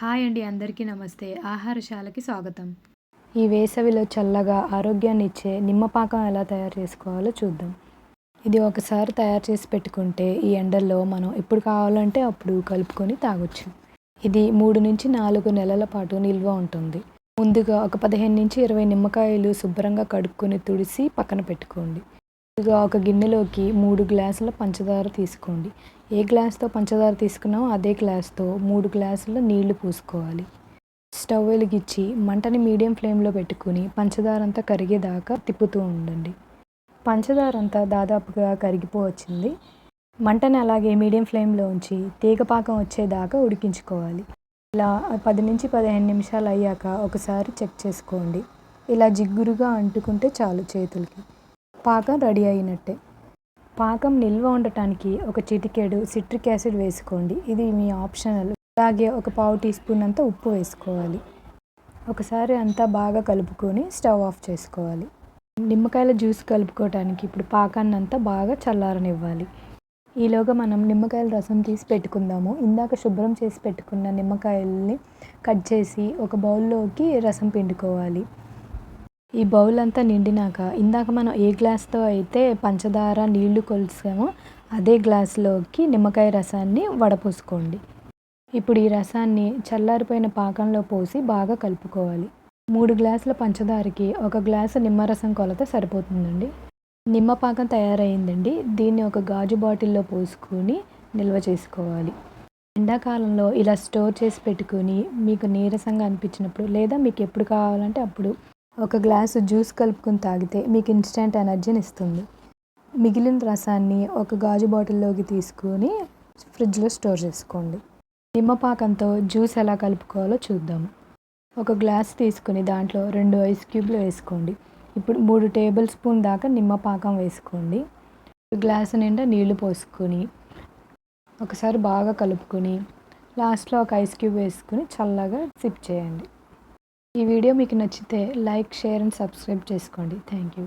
Hi అండి అందరికీ నమస్తే. ఆహారశాలకి స్వాగతం. ఈ వేసవిలో చల్లగా ఆరోగ్యాన్ని ఇచ్చే నిమ్మపాకం ఎలా తయారు చేసుకోవాలో చూద్దాం. ఇది ఒకసారి తయారు చేసి పెట్టుకుంటే ఈ ఎండల్లో మనం ఎప్పుడు కావాలంటే అప్పుడు కలుపుకొని తాగొచ్చు. ఇది మూడు నుంచి నాలుగు నెలల పాటు నిల్వ ఉంటుంది. ముందుగా ఒక పదిహేను నుంచి ఇరవై నిమ్మకాయలు శుభ్రంగా కడుక్కొని తుడిసి పక్కన పెట్టుకోండి. ముందుగా ఒక గిన్నెలోకి మూడు గ్లాసుల పంచదార తీసుకోండి. ఏ గ్లాస్తో పంచదార తీసుకున్నామో అదే గ్లాస్తో మూడు గ్లాసుల నీళ్ళు పూసుకోవాలి. స్టవ్ వెలిగించి మంటని మీడియం ఫ్లేమ్లో పెట్టుకుని పంచదార అంతా కరిగేదాకా తిప్పుతూ ఉండండి. పంచదార అంతా దాదాపుగా కరిగిపోవచ్చింది. మంటని అలాగే మీడియం ఫ్లేమ్లో ఉంచి తీగపాకం వచ్చేదాకా ఉడికించుకోవాలి. ఇలా పది నుంచి పదిహేను నిమిషాలు అయ్యాక ఒకసారి చెక్ చేసుకోండి. ఇలా జిగ్గురుగా అంటుకుంటే చాలు చేతులకి. పాకం రెడీ అయినట్టే. పాకం నిల్వ ఉండటానికి ఒక చిటికెడు సిట్రిక్ యాసిడ్ వేసుకోండి. ఇది మీ ఆప్షనల్. అలాగే ఒక పావు టీ స్పూన్ అంతా ఉప్పు వేసుకోవాలి. ఒకసారి అంతా బాగా కలుపుకొని స్టవ్ ఆఫ్ చేసుకోవాలి. నిమ్మకాయల జ్యూస్ కలుపుకోవటానికి ఇప్పుడు పాకాన్ని అంతా బాగా చల్లారనివ్వాలి. ఈలోగా మనం నిమ్మకాయల రసం తీసి పెట్టుకుందాము. ఇందాక శుభ్రం చేసి పెట్టుకున్న నిమ్మకాయల్ని కట్ చేసి ఒక బౌల్లోకి రసం పిండుకోవాలి. ఈ బౌల్ అంతా నిండినాక ఇందాక మనం ఏ గ్లాస్తో అయితే పంచదార నీళ్ళు కొలిసామో అదే గ్లాస్లోకి నిమ్మకాయ రసాన్ని వడపోసుకోండి. ఇప్పుడు ఈ రసాన్ని చల్లారిపోయిన పాకంలో పోసి బాగా కలుపుకోవాలి. మూడు గ్లాసుల పంచదారకి ఒక గ్లాసు నిమ్మరసం కొలత సరిపోతుందండి. నిమ్మ పాకం తయారైందండి. దీన్ని ఒక గాజు బాటిల్లో పోసుకొని నిల్వ చేసుకోవాలి. ఎండాకాలంలో ఇలా స్టోర్ చేసి పెట్టుకొని మీకు నీరసంగా అనిపించినప్పుడు లేదా మీకు ఎప్పుడు కావాలంటే అప్పుడు ఒక గ్లాసు జ్యూస్ కలుపుకొని తాగితే మీకు ఇన్స్టెంట్ ఎనర్జీని ఇస్తుంది. మిగిలిన రసాన్ని ఒక గాజు బాటిల్లోకి తీసుకొని ఫ్రిడ్జ్లో స్టోర్ చేసుకోండి. నిమ్మపాకంతో జ్యూస్ ఎలా కలుపుకోవాలో చూద్దాం. ఒక గ్లాస్ తీసుకుని దాంట్లో రెండు ఐస్ క్యూబ్లు వేసుకోండి. ఇప్పుడు మూడు టేబుల్ స్పూన్ దాకా నిమ్మపాకం వేసుకోండి. గ్లాసు నిండా నీళ్ళు పోసుకొని ఒకసారి బాగా కలుపుకొని లాస్ట్లో ఒక ఐస్ క్యూబ్ వేసుకుని చల్లగా సిప్ చేయండి. ఈ వీడియో మీకు నచ్చితే లైక్ షేర్ అండ్ సబ్స్క్రైబ్ చేసుకోండి. Thank you.